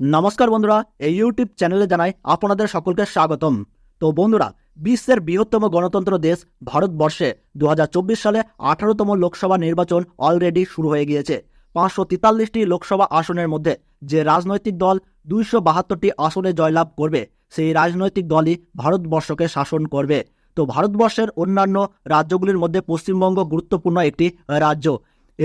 নমস্কার বন্ধুরা, এই ইউটিউব চ্যানেলে জানাই আপনাদের সকলকে স্বাগতম। তো বন্ধুরা, বিশ্বের বৃহত্তম গণতন্ত্র দেশ ভারতবর্ষে দু হাজার চব্বিশ সালে আঠারোতম লোকসভা নির্বাচন অলরেডি শুরু হয়ে গিয়েছে। পাঁচশো তেতাল্লিশটি লোকসভা আসনের মধ্যে যে রাজনৈতিক দল দুইশো বাহাত্তরটি আসনে জয়লাভ করবে, সেই রাজনৈতিক দলই ভারতবর্ষকে শাসন করবে। তো ভারতবর্ষের অন্যান্য রাজ্যগুলির মধ্যে পশ্চিমবঙ্গ গুরুত্বপূর্ণ একটি রাজ্য।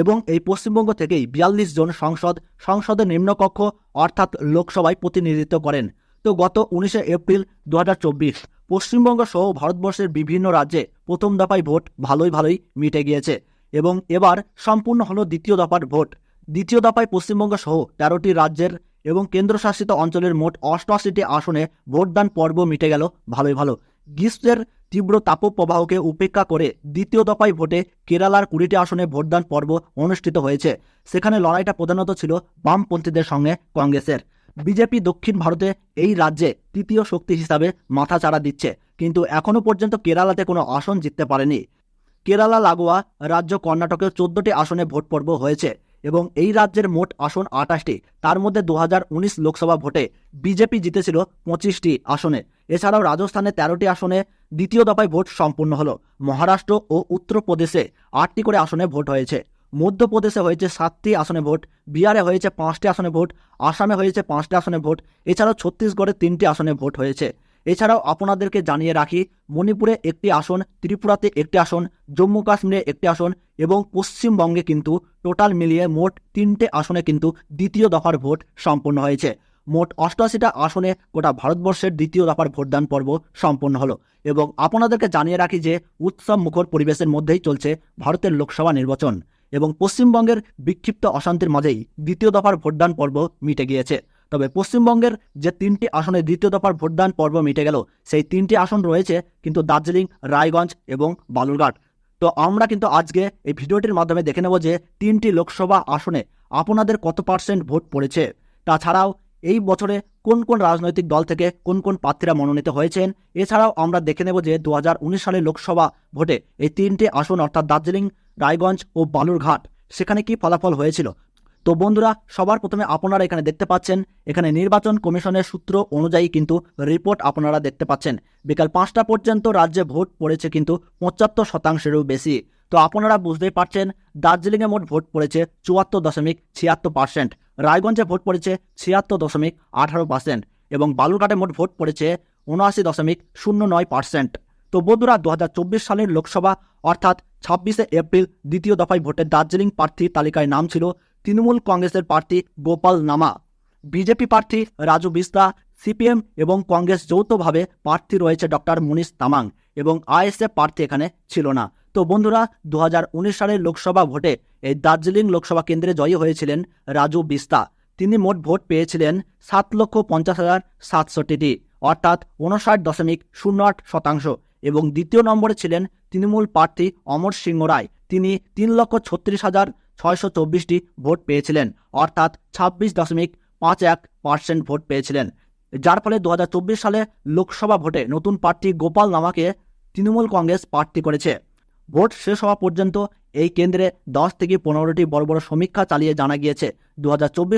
এবং এই পশ্চিমবঙ্গ থেকেই বিয়াল্লিশ জন সংসদ সংসদের নিম্নকক্ষ অর্থাৎ লোকসভায় প্রতিনিধিত্ব করেন। তো গত উনিশে এপ্রিল দু হাজার চব্বিশ পশ্চিমবঙ্গ সহ ভারতবর্ষের বিভিন্ন রাজ্যে প্রথম দফায় ভোট ভালোই ভালোই মিটে গিয়েছে এবং এবার সম্পূর্ণ হলো দ্বিতীয় দফার ভোট। দ্বিতীয় দফায় পশ্চিমবঙ্গ সহ তেরোটি রাজ্যের এবং কেন্দ্রশাসিত অঞ্চলের মোট অষ্টআশিটি আসনে ভোটদান পর্ব মিটে গেল ভালোই ভালো। গ্রীষ্মের তীব্র তাপপ্রবাহকে উপেক্ষা করে দ্বিতীয় দফায় ভোটে কেরালার কুড়িটি আসনে ভোটদান পর্ব অনুষ্ঠিত হয়েছে। সেখানে লড়াইটা প্রধানত ছিল বামপন্থীদের সঙ্গে কংগ্রেসের। বিজেপি দক্ষিণ ভারতে এই রাজ্যে তৃতীয় শক্তি হিসাবে মাথা চাড়া দিচ্ছে, কিন্তু এখনও পর্যন্ত কেরালাতে কোনো আসন জিততে পারেনি। কেরালা, লাগোয়া রাজ্য কর্ণাটকেও চোদ্দটি আসনে ভোট পর্ব হয়েছে এবং এই রাজ্যের মোট আসন আঠাশটি তার মধ্যে দু হাজার উনিশ লোকসভা ভোটে বিজেপি জিতেছিল পঁচিশটি আসনে। এছাড়াও রাজস্থানে তেরোটি আসনে দ্বিতীয় দফায় ভোট সম্পূর্ণ হল। মহারাষ্ট্র ও উত্তরপ্রদেশে আটটি করে আসনে ভোট হয়েছে। মধ্যপ্রদেশে হয়েছে সাতটি আসনে ভোট, বিহারে হয়েছে পাঁচটি আসনে ভোট, আসামে হয়েছে পাঁচটি আসনে ভোট, এছাড়াও ছত্তিশগড়ে তিনটি আসনে ভোট হয়েছে। এছাড়াও আপনাদেরকে জানিয়ে রাখি, মণিপুরে একটি আসন, ত্রিপুরাতে একটি আসন, জম্মু কাশ্মীরে একটি আসন এবং পশ্চিমবঙ্গে কিন্তু টোটাল মিলিয়ে মোট তিনটে আসনে কিন্তু দ্বিতীয় দফার ভোট সম্পন্ন হয়েছে। মোট অষ্টআশিটা আসনে গোটা ভারতবর্ষের দ্বিতীয় দফার ভোটদান পর্ব সম্পন্ন হলো। এবং আপনাদেরকে জানিয়ে রাখি যে, উৎসব মুখর পরিবেশের মধ্যেই চলছে ভারতের লোকসভা নির্বাচন। এবং পশ্চিমবঙ্গের বিক্ষিপ্ত অশান্তির মাঝেই দ্বিতীয় দফার ভোটদান পর্ব মিটে গিয়েছে। তবে পশ্চিমবঙ্গের যে তিনটি আসনে দ্বিতীয় দফার ভোটদান পর্ব মিটে গেল, সেই তিনটি আসন রয়েছে কিন্তু দার্জিলিং, রায়গঞ্জ এবং বালুরঘাট। তো আমরা কিন্তু আজকে এই ভিডিওটির মাধ্যমে দেখে নেব যে, তিনটি লোকসভা আসনে আপনাদের কত পার্সেন্ট ভোট পড়েছে। তাছাড়াও এই বছরে কোন কোন রাজনৈতিক দল থেকে কোন কোন প্রার্থীরা মনোনীত হয়েছেন? এছাড়াও আমরা দেখে নেব যে দুহাজার উনিশ সালে লোকসভা ভোটে এই তিনটি আসন, অর্থাৎ দার্জিলিং, রায়গঞ্জ ও বালুরঘাট, সেখানে কি ফলাফল হয়েছিল? তো বন্ধুরা, সবার প্রথমে আপনারা এখানে দেখতে পাচ্ছেন, এখানে নির্বাচন কমিশনের সূত্র অনুযায়ী কিন্তু রিপোর্ট আপনারা দেখতে পাচ্ছেন। বিকাল পাঁচটা পর্যন্ত রাজ্যে ভোট পড়েছে কিন্তু পঁচাত্তর শতাংশেরও বেশি। তো আপনারা বুঝতেই পারছেন, দার্জিলিংয়ে মোট ভোট পড়েছে চুয়াত্তর দশমিক ছিয়াত্তর পার্সেন্ট। রায়গঞ্জে ভোট পড়েছে ছিয়াত্তর দশমিক আঠারো পার্সেন্ট এবং বালুরঘাটে মোট ভোট পড়েছে উনআশি দশমিক শূন্য নয় পার্সেন্ট। তো বন্ধুরা দু হাজার চব্বিশ সালের লোকসভা, অর্থাৎ ছাব্বিশে এপ্রিল দ্বিতীয় দফায় ভোটে দার্জিলিং প্রার্থী তালিকায় নাম ছিল তৃণমূল কংগ্রেসের প্রার্থী গোপাল নামা। বিজেপি প্রার্থী রাজু বিস্তা সিপিএম এবং কংগ্রেস যৌথভাবে প্রার্থী রয়েছে ডক্টর মুনিশ তামাং এবং আইএসএফ প্রার্থী এখানে ছিল না। তো বন্ধুরা দু হাজার উনিশ সালের লোকসভা ভোটে এই দার্জিলিং লোকসভা কেন্দ্রে জয়ী হয়েছিলেন রাজু বিস্তা। তিনি মোট ভোট পেয়েছিলেন সাত লক্ষ পঞ্চাশ হাজার সাতষট্টিটি, অর্থাৎ উনষাট দশমিক শূন্য আট শতাংশ। এবং দ্বিতীয় নম্বরে ছিলেন তৃণমূল প্রার্থী অমর সিংহ রায়। তিনি তিন লক্ষ ছত্রিশ হাজার ছয়শো চব্বিশটি ভোট পেয়েছিলেন, অর্থাৎ ছাব্বিশ দশমিক পাঁচ এক পার্সেন্ট ভোট পেয়েছিলেন। যার ফলে দু হাজার চব্বিশ সালে লোকসভা ভোটে নতুন প্রার্থী গোপাল নামাকে তৃণমূল কংগ্রেস প্রার্থী করেছে। ভোট শেষ হওয়া পর্যন্ত এই কেন্দ্রে দশ থেকে পনেরোটি বড় বড় সমীক্ষা চালিয়ে জানা গিয়েছে। দু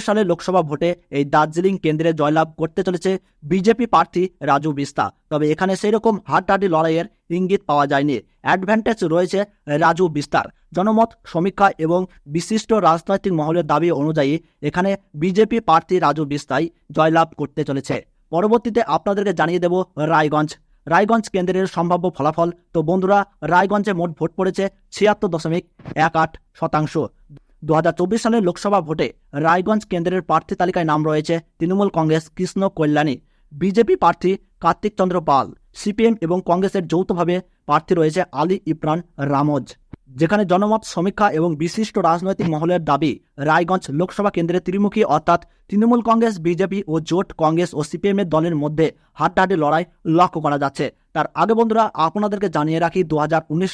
সালে লোকসভা ভোটে এই দার্জিলিং কেন্দ্রে জয়লাভ করতে চলেছে বিজেপি প্রার্থী রাজু বিস্তা। তবে এখানে সেই রকম হাড্ডাহাড্ডি লড়াইয়ের ইঙ্গিত পাওয়া যায়নি। অ্যাডভান্টেজ রয়েছে রাজু বিস্তার। জনমত, সমীক্ষা এবং বিশিষ্ট রাজনৈতিক মহলের দাবি অনুযায়ী এখানে বিজেপি প্রার্থী রাজু বিস্তাই জয়লাভ করতে চলেছে। পরবর্তীতে আপনাদেরকে জানিয়ে দেব রায়গঞ্জ। রায়গঞ্জ কেন্দ্রের সম্ভাব্য ফলাফল। তো বন্ধুরা, রায়গঞ্জে মোট ভোট পড়েছে ছিয়াত্তর দশমিক এক আট শতাংশ। দু হাজার চব্বিশ সালের লোকসভা ভোটে রায়গঞ্জ কেন্দ্রের প্রার্থী তালিকায় নাম রয়েছে তৃণমূল কংগ্রেস কৃষ্ণ কল্যাণী, বিজেপি প্রার্থী কার্তিক চন্দ্র পাল, সিপিএম এবং কংগ্রেসের যৌথভাবে প্রার্থী রয়েছে আলী ইমরান রামজ। যেখানে জনমত, সমীক্ষা এবং বিশিষ্ট রাজনৈতিক মহলের দাবি, রায়গঞ্জ লোকসভা কেন্দ্রে ত্রিমুখী অর্থাৎ তৃণমূল কংগ্রেস, বিজেপি ও জোট কংগ্রেস ও সিপিএম এর দলের মধ্যে হাড্ডাহাড্ডি লড়াই লক্ষ্য করা যাচ্ছে। তার আগে বন্ধুরা, আপনাদেরকে জানিয়ে রাখি দু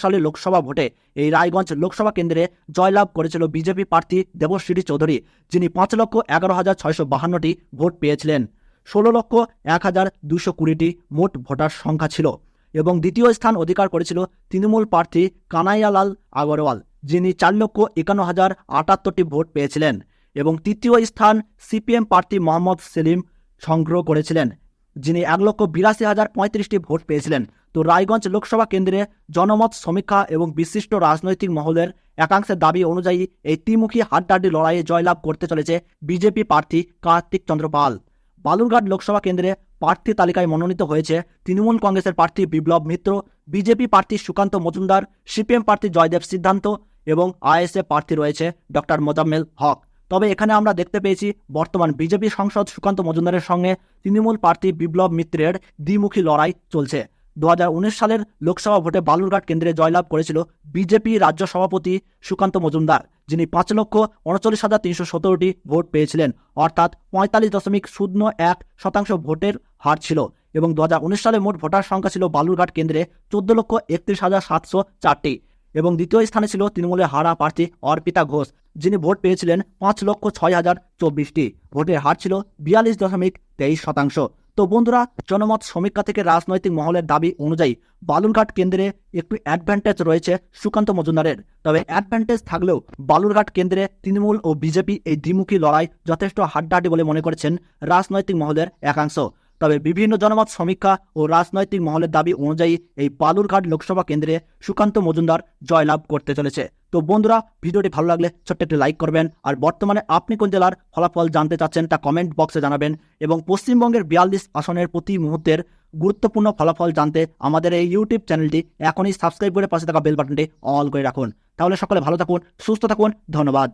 সালে লোকসভা ভোটে এই রায়গঞ্জ লোকসভা কেন্দ্রে জয়লাভ করেছিল বিজেপি প্রার্থী দেবশ্রী চৌধুরী, যিনি পাঁচ লক্ষ এগারো হাজার ছয়শো বাহান্নটি ভোট পেয়েছিলেন। ষোলো লক্ষ এক হাজার দুশো কুড়িটি মোট ভোটার সংখ্যা ছিল। এবং দ্বিতীয় স্থান অধিকার করেছিল তৃণমূল প্রার্থী কানাইয়ালাল আগরওয়াল, যিনি চার লক্ষ একান্ন হাজার আটাত্তরটি ভোট পেয়েছিলেন এবং তৃতীয় স্থান সিপিএম প্রার্থী মোহাম্মদ সেলিম সংগ্রহ করেছিলেন, যিনি এক লক্ষ বিরাশি হাজার পঁয়ত্রিশটি ভোট পেয়েছিলেন। তো রায়গঞ্জ লোকসভা কেন্দ্রে জনমত সমীক্ষা এবং বিশিষ্ট রাজনৈতিক মহলের একাংশের দাবি অনুযায়ী এই ত্রিমুখী হাড্ডাহাড্ডি লড়াইয়ে জয়লাভ করতে চলেছে বিজেপি প্রার্থী কার্তিক চন্দ্র পাল। বালুরঘাট লোকসভা কেন্দ্রে প্রার্থী তালিকায় মনোনীত হয়েছে তৃণমূল কংগ্রেসের প্রার্থী বিপ্লব মিত্র, বিজেপি প্রার্থী সুকান্ত মজুমদার, সিপিএম প্রার্থী জয়দেব সিদ্ধান্ত এবং আইএসএ প্রার্থী রয়েছে ডক্টর মোজাম্মেল হক। তবে এখানে আমরা দেখতে পেয়েছি বর্তমান বিজেপি সংসদ সুকান্ত মজুমদারের সঙ্গে তৃণমূল প্রার্থী বিপ্লব মিত্রের দ্বিমুখী লড়াই চলছে। দু হাজার উনিশ সালের লোকসভা ভোটে বালুরঘাট কেন্দ্রে জয়লাভ করেছিল বিজেপি রাজ্য সভাপতি সুকান্ত মজুমদার, যিনি পাঁচ লক্ষ উনচল্লিশ হাজার তিনশো সতেরোটি ভোট পেয়েছিলেন। অর্থাৎ পঁয়তাল্লিশ দশমিক শূন্য এক শতাংশ ভোটের হার ছিল এবং দু হাজার উনিশ সালে মোট ভোটার সংখ্যা ছিল বালুরঘাট কেন্দ্রে চোদ্দ লক্ষ একত্রিশ হাজার সাতশো চারটি এবং দ্বিতীয় স্থানে ছিল তৃণমূলের হারা প্রার্থী অর্পিতা ঘোষ, যিনি ভোট পেয়েছিলেন পাঁচ লক্ষ ছয় হাজার চব্বিশটি। ভোটের হার ছিল বিয়াল্লিশ দশমিক তেইশ শতাংশ। তো বন্ধুরা, জনমত সমীক্ষা থেকে রাজনৈতিক মহলের দাবি অনুযায়ী বালুরঘাট কেন্দ্রে একটু অ্যাডভান্টেজ রয়েছে সুকান্ত মজুমদারের। তবে অ্যাডভান্টেজ থাকলেও বালুরঘাট কেন্দ্রে তৃণমূল ও বিজেপি এই দ্বিমুখী লড়াই যথেষ্ট হাড্ডাহাড্ডি বলে মনে করেছেন রাজনৈতিক মহলের একাংশ। তবে বিভিন্ন জনমত সমীক্ষা ও রাজনৈতিক মহলের দাবি অনুযায়ী এই বালুরঘাট লোকসভা কেন্দ্রে সুকান্ত মজুমদার জয়লাভ করতে চলেছে। তো বন্ধুরা, ভিডিওটি ভালো লাগলে ছোট্ট একটি লাইক করবেন আর বর্তমানে আপনি কোন জেলার ফলাফল জানতে চাচ্ছেন তা কমেন্ট বক্সে জানাবেন এবং পশ্চিমবঙ্গের বিয়াল্লিশ আসনের প্রতি মুহূর্তের গুরুত্বপূর্ণ ফলাফল জানতে আমাদের এই ইউটিউব চ্যানেলটি এখনই সাবস্ক্রাইব করে পাশে থাকা বেল বাটনটি অল করে রাখুন। তাহলে সকলে ভালো থাকুন, সুস্থ থাকুন, ধন্যবাদ।